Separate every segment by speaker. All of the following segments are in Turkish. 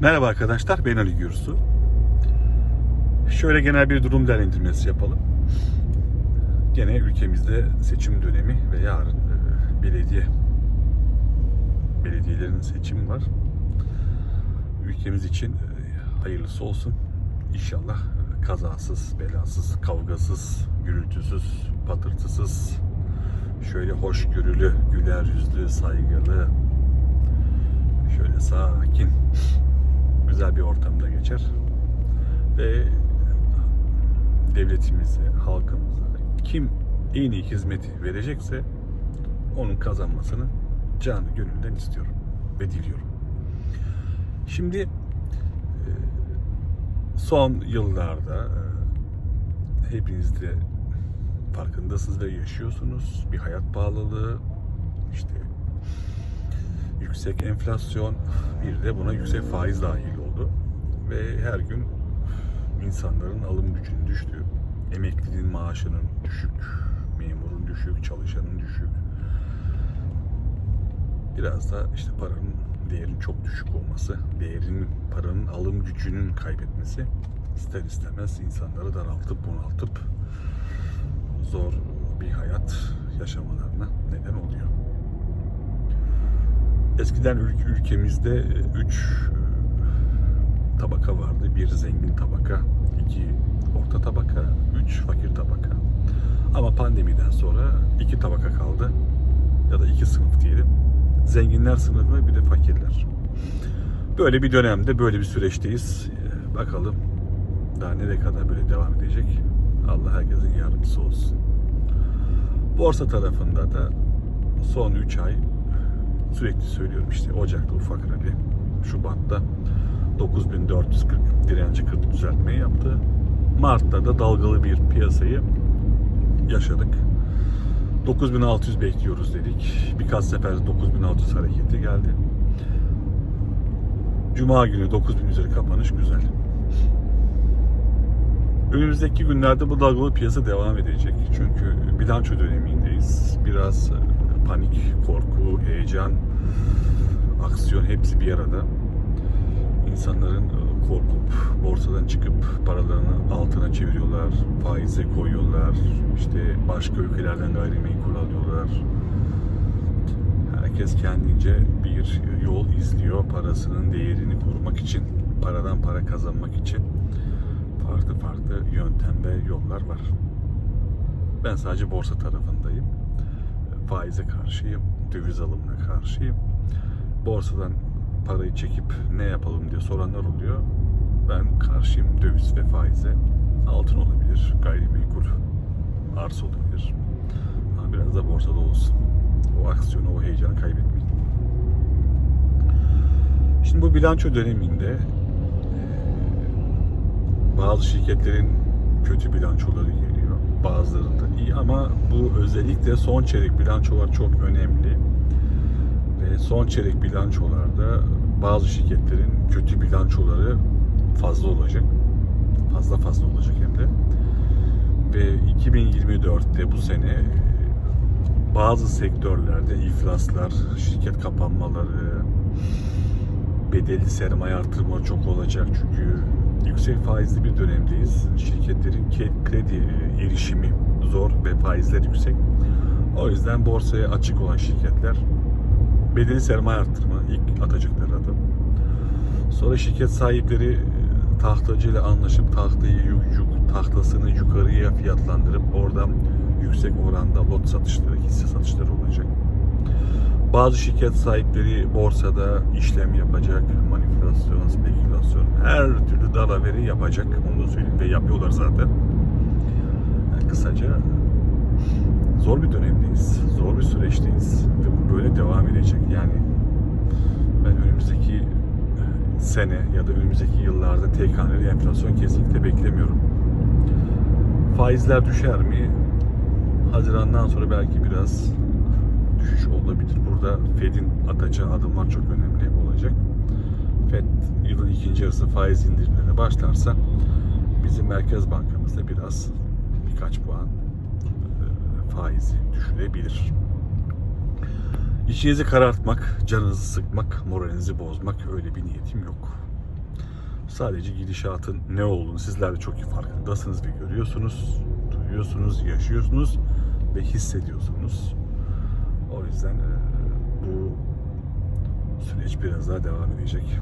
Speaker 1: Merhaba arkadaşlar, ben Ali Gürsu. Şöyle genel bir durum değerlendirmesi yapalım. Gene ülkemizde seçim dönemi ve yarın e, belediye belediyelerin seçimi var. Ülkemiz için e, hayırlısı olsun. İnşallah e, kazasız, belasız, kavgasız, gürültüsüz, patırtısız, şöyle hoşgörülü, güler yüzlü, saygılı, şöyle sakin, bir ortamda geçer. Ve devletimize, halkımıza kim en iyi hizmeti verecekse onun kazanmasını canı gönülden istiyorum ve diliyorum. Şimdi e, son yıllarda e, hepiniz de farkındasınız ve yaşıyorsunuz. Bir hayat pahalılığı, işte yüksek enflasyon, bir de buna yüksek faiz dahil. Ve her gün insanların alım gücünün düştüğü, emeklinin maaşının düşük, memurun düşük, çalışanın düşük. Biraz da işte paranın değerinin çok düşük olması, değerinin, paranın alım gücünün kaybetmesi ister istemez insanları daraltıp bunaltıp zor bir hayat yaşamalarına neden oluyor. Eskiden ülk- ülkemizde 3 tabaka vardı. Bir zengin tabaka, iki orta tabaka, üç fakir tabaka. Ama pandemiden sonra iki tabaka kaldı. Ya da iki sınıf diyelim. Zenginler sınıfı bir de fakirler. Böyle bir dönemde, böyle bir süreçteyiz. Ee, Bakalım daha nereye kadar böyle devam edecek. Allah herkesin yardımcısı olsun. Borsa tarafında da son 3 ay sürekli söylüyorum işte Ocak'ta ufak rally, Şubat'ta 9440 direnci 40 düzeltmeyi yaptı. Mart'ta da dalgalı bir piyasayı yaşadık. 9600 bekliyoruz dedik. Birkaç sefer 9600 hareketi geldi. Cuma günü 9000 üzeri kapanış güzel. Önümüzdeki günlerde bu dalgalı piyasa devam edecek. Çünkü bilanço dönemindeyiz. Biraz panik, korku, heyecan, aksiyon hepsi bir arada. İnsanların e, korkup borsadan çıkıp paralarını altına çeviriyorlar, faize koyuyorlar. İşte başka ülkelerden gayrimenkul alıyorlar. Herkes kendince bir yol izliyor parasının değerini korumak için, paradan para kazanmak için farklı farklı yöntem ve yollar var. Ben sadece borsa tarafındayım. Faize karşıyım, döviz alımına karşıyım. Borsadan parayı çekip ne yapalım diye soranlar oluyor. Ben karşıyım döviz ve faize. Altın olabilir, gayrimenkul, arsa olabilir. Ama biraz da borsada olsun. O aksiyonu, o heyecanı kaybetmeyin. Şimdi bu bilanço döneminde bazı şirketlerin kötü bilançoları geliyor. Bazılarında iyi ama bu özellikle son çeyrek bilançolar çok önemli. Ve son çeyrek bilançolarda bazı şirketlerin kötü bilançoları fazla olacak. Fazla fazla olacak hem de. Ve 2024'te bu sene bazı sektörlerde iflaslar, şirket kapanmaları, bedelli sermaye artırma çok olacak çünkü yüksek faizli bir dönemdeyiz. Şirketlerin ke- kredi e, erişimi zor ve faizler yüksek. O yüzden borsaya açık olan şirketler bedelli sermaye artırma ilk atacakları adım. Sonra şirket sahipleri e, tahtacıyla anlaşıp tahtayı yuk, tahtasını yukarıya fiyatlandırıp oradan yüksek oranda lot satışları, hisse satışları olacak. Bazı şirket sahipleri borsada işlem yapacak, manipülasyon, spekülasyon, her türlü dalaveri yapacak. Onu da söyleyeyim ve yapıyorlar zaten. Yani kısaca zor bir dönemdeyiz, zor bir süreçteyiz ve bu böyle devam edecek. Yani ben önümüzdeki sene ya da önümüzdeki yıllarda tek enflasyon kesinlikle beklemiyorum. Faizler düşer mi? Hazirandan sonra belki biraz düşüş olabilir. Burada Fed'in atacağı adımlar çok önemli olacak. Fed yılın ikinci yarısı faiz indirimlerine başlarsa bizim Merkez Bankamız da biraz birkaç puan e, faizi düşürebilir. İçinizi karartmak, canınızı sıkmak, moralinizi bozmak öyle bir niyetim yok. Sadece gidişatın ne olduğunu sizler de çok iyi farkındasınız ve görüyorsunuz, duyuyorsunuz, yaşıyorsunuz ve hissediyorsunuz. O yüzden e, bu süreç biraz daha devam edecek.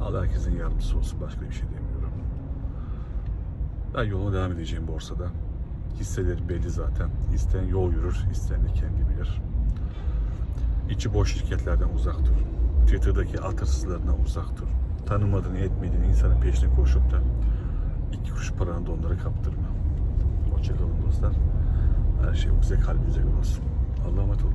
Speaker 1: Allah herkesin yardımcısı olsun. Başka bir şey demiyorum. Ben yoluma devam edeceğim borsada. Hisseleri belli zaten. İsteyen yol yürür, isteyen de kendi bilir. İçi boş şirketlerden uzak durun. Twitter'daki at hırsızlarından uzak durun. Tanımadığın, etmediğin insanın peşine koşup da iki kuruş paranı da onlara kaptırma. Hoşçakalın dostlar. Her şey güzel kalbinize olsun. Allah'a emanet olun.